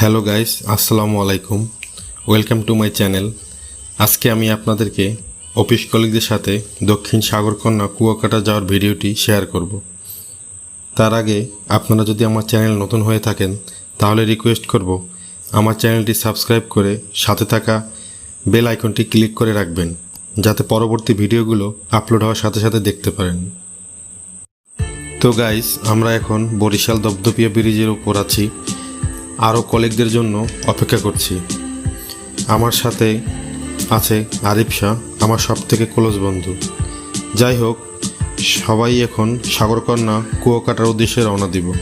Hello guys, আসসালামু আলাইকুম। Welcome to my channel আজকে আমি আপনাদেরকে অফিস কলিগদের সাথে দক্ষিণ সাগরকন্যা কুয়াকাটা যাওয়ার ভিডিওটি শেয়ার করব। তার আগে আপনারা যদি আমার চ্যানেল নতুন হয়ে থাকেন, তাহলে রিকোয়েস্ট করব, আমার চ্যানেলটি সাবস্ক্রাইব করে সাথে থাকা বেল আইকনটি ক্লিক করে রাখবেন, যাতে পরবর্তী ভিডিওগুলো আপলোড হওয়ার সাথে সাথে দেখতে পারেন। তো গাইস, আমরা এখন বরিশাল দপদপিয়া ব্রিজের উপর আছি। আরও কলিগদের জন্য অপেক্ষা করছি। আমার সাথে আছে আরিফ শাহ, আমার সব থেকে ক্লোজ বন্ধু। যাই হোক, সবাই এখন সাগরকন্যা কুয়াকাটার উদ্দেশ্যে রওনা দিব।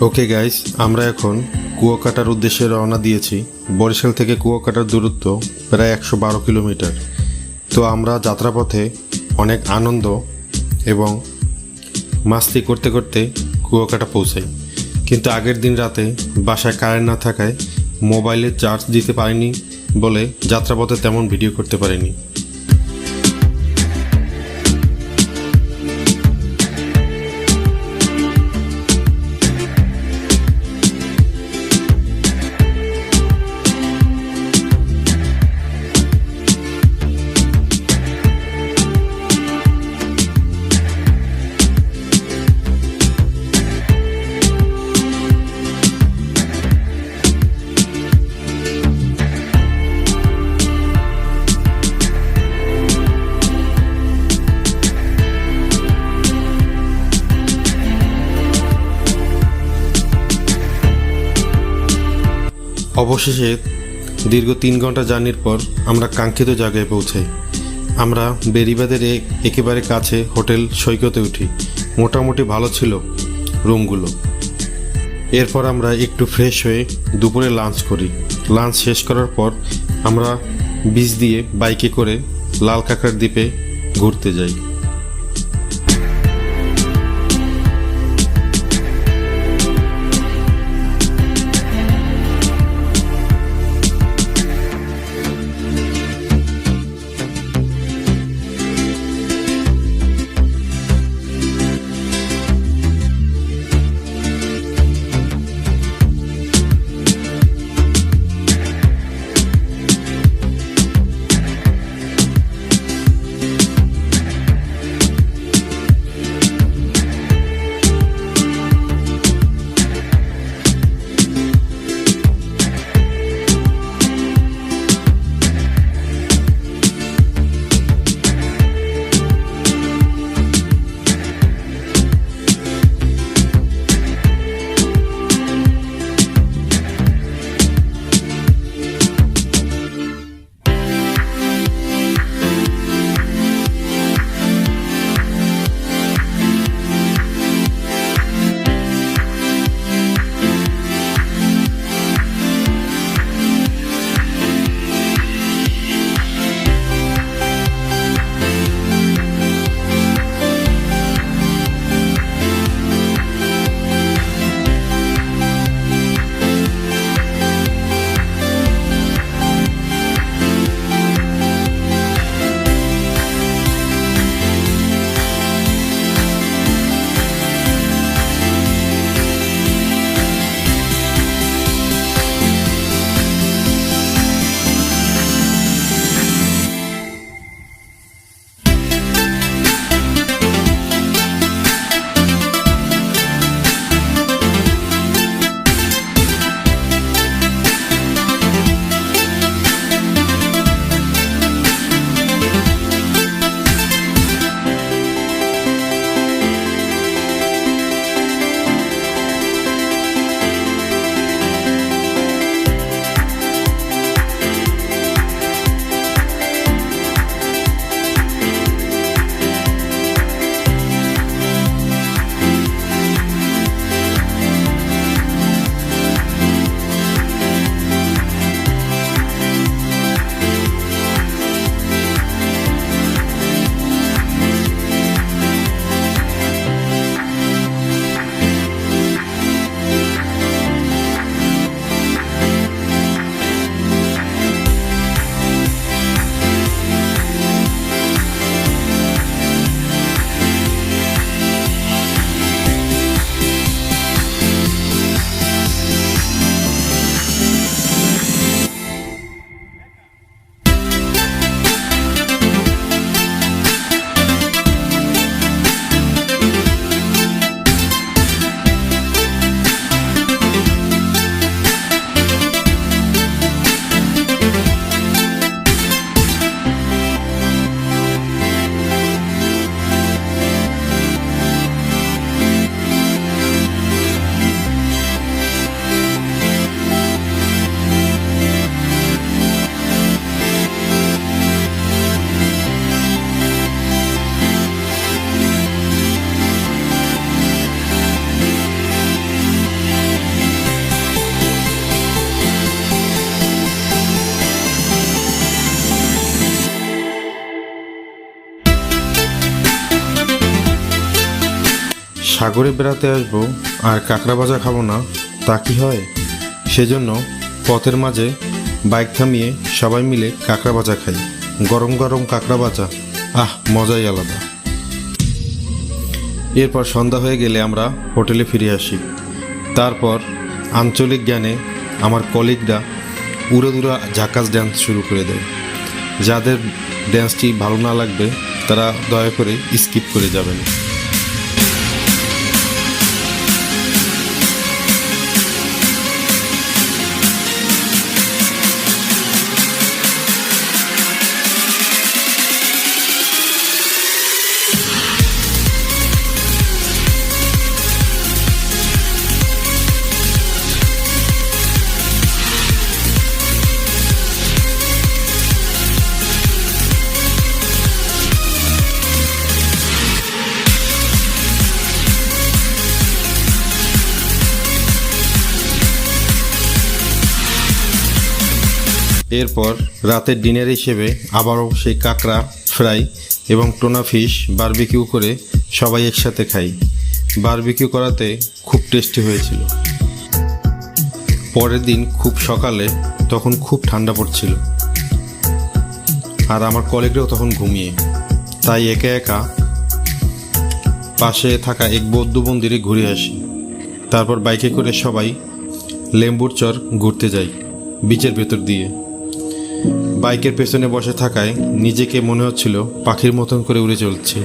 ওকে গাইস আমরা এখন কুয়াকাটার উদ্দেশ্যে রওনা দিয়েছি। বরিশাল থেকে কুয়াকাটার দূরত্ব প্রায় একশো বারো কিলোমিটার। তো আমরা যাত্রাপথে অনেক আনন্দ এবং মাস্তি করতে করতে কুয়াকাটা পৌঁছাই। কিন্তু আগের দিন রাতে বাসায় কারেন্ট না থাকায় মোবাইলে চার্জ দিতে পারিনি বলে যাত্রাপথে তেমন ভিডিও করতে পারিনি। অবশেষে দীর্ঘ তিন ঘণ্টা জার্নির পর আমরা কাঙ্ক্ষিত জায়গায় পৌঁছাই। আমরা বেরিবাদের একেবারে কাছে হোটেল সৈকতে উঠি। মোটামুটি ভালো ছিল রুমগুলো। এরপর আমরা একটু ফ্রেশ হয়ে দুপুরে লাঞ্চ করি। লাঞ্চ শেষ করার পর আমরা বিচ দিয়ে বাইকে করে লাল কাঁকড়ার দ্বীপে ঘুরতে যাই। সাগরে বেড়াতে আসব আর কাঁকড়া ভাজা খাব না, তা কি হয়? সেজন্য পথের মাঝে বাইক থামিয়ে সবাই মিলে কাঁকড়া ভাজা খাই। গরম গরম কাঁকড়া ভাজা, আহ, মজাই আলাদা। এরপর সন্ধ্যা হয়ে গেলে আমরা হোটেলে ফিরে আসি। তারপর আঞ্চলিক জ্ঞানে আমার কলিগরা উড়োদুরা ঝাকাস ড্যান্স শুরু করে দেয়। যাদের ড্যান্সটি ভালো না লাগবে, তারা দয়া করে স্কিপ করে যাবেন। এরপর রাতের ডিনার হিসেবে আবারও সেই কাঁকড়া, ফ্রাই এবং টোনা ফিশ বারবিকিউ করে সবাই একসাথে খাই। বারবিকিউ করাতে খুব টেস্টি হয়েছিল। পরের দিন খুব সকালে তখন খুব ঠান্ডা পড়ছিল। আর আমার কলিগরাও তখন ঘুমিয়ে। তাই একা একা পাশে থাকা এক বৌদ্ধ মন্দিরে ঘুরে আসি। তারপর বাইকে করে সবাই লেম্বুর চর ঘুরতে যাই, বিচের ভেতর দিয়ে। বাইকের পেছনে বসে থাকায় নিজেকে মনে হচ্ছিল পাখির মতন করে উড়ে চলছে।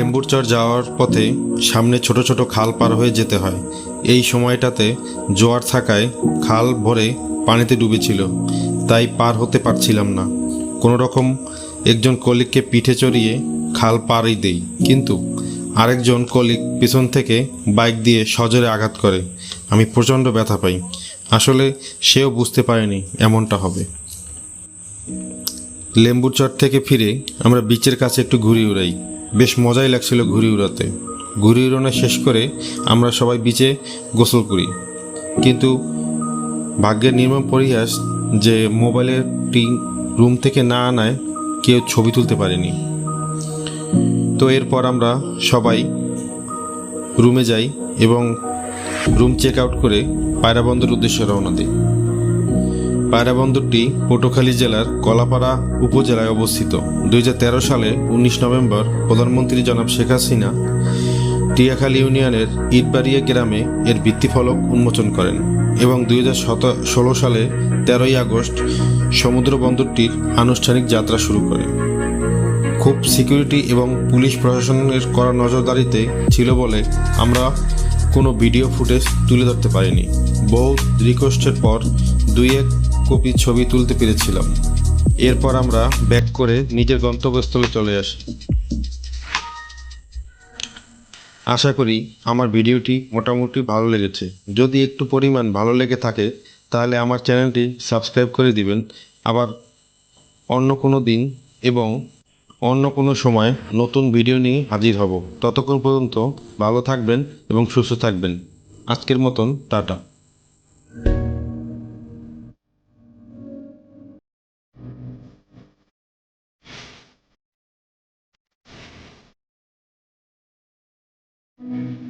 লেম্বুর চর যাওয়ার পথে সামনে ছোট ছোট খাল পার হয়ে যেতে হয়। এই সময়টাতে জোয়ার থাকায় খাল ভরে পানিতে ডুবেছিল। তাই পার হতে পারছিলাম না। কোনো রকম একজন কলিগকে পিঠে চড়িয়ে খাল পারই দেই। কিন্তু আরেকজন কলিগ পিছন থেকে বাইক দিয়ে সজোরে আঘাত করে। আমি প্রচণ্ড ব্যথা পাই। আসলে সেও বুঝতে পারেনি এমনটা হবে। লেম্বুর চর থেকে ফিরে আমরা বিচের কাছে একটু ঘুরি উড়াই। বেশ মজাই লাগছিল ঘুরি উড়াতে। ঘুরি উড়ানো শেষ করে আমরা সবাই বিচে গোসল করি। কিন্তু ভাগ্যের নির্মম পরিহাস যে মোবাইলের টি রুম থেকে না আনায় কেউ ছবি তুলতে পারেনি। তো এরপর আমরা সবাই রুমে যাই এবং রুম চেক আউট করে পায়রা বন্দর উদ্দেশ্যে রওনা দিই। পায়রা বন্দরটি পটুয়াখালী জেলার কলাপাড়া উপজেলায় অবস্থিত। দুই হাজার তেরো সালে উনিশ নভেম্বর প্রধানমন্ত্রী জনাব শেখ হাসিনা টিয়াখালী ইউনিয়নের ইটবাড়িয়া গ্রামে এর ভিত্তিফলক উন্মোচন করেন এবং দুই সালে তেরোই আগস্ট সমুদ্র বন্দরটির আনুষ্ঠানিক যাত্রা শুরু করে। খুব সিকিউরিটি এবং পুলিশ প্রশাসনের করা নজরদারিতে ছিল বলে আমরা কোনো ভিডিও ফুটেজ তুলে ধরতে পারিনি। বহু রিকোয়েস্টের পর দুই এক কপি ছবি তুলতে পেরেছিলাম। এরপর আমরা ব্যাক করে নিজের গন্তব্যস্থলে চলে আসি। আশা করি আমার ভিডিওটি মোটামুটি ভালো লেগেছে। যদি একটু পরিমাণ ভালো লেগে থাকে, তাহলে আমার চ্যানেলটি সাবস্ক্রাইব করে দিবেন। আবার অন্য কোনো দিন এবং অন্য কোনো সময় নতুন ভিডিও নিয়ে হাজির হব। ততক্ষণ পর্যন্ত ভালো থাকবেন এবং সুস্থ থাকবেন। আজকের মতন, টাটা। Mm-hmm.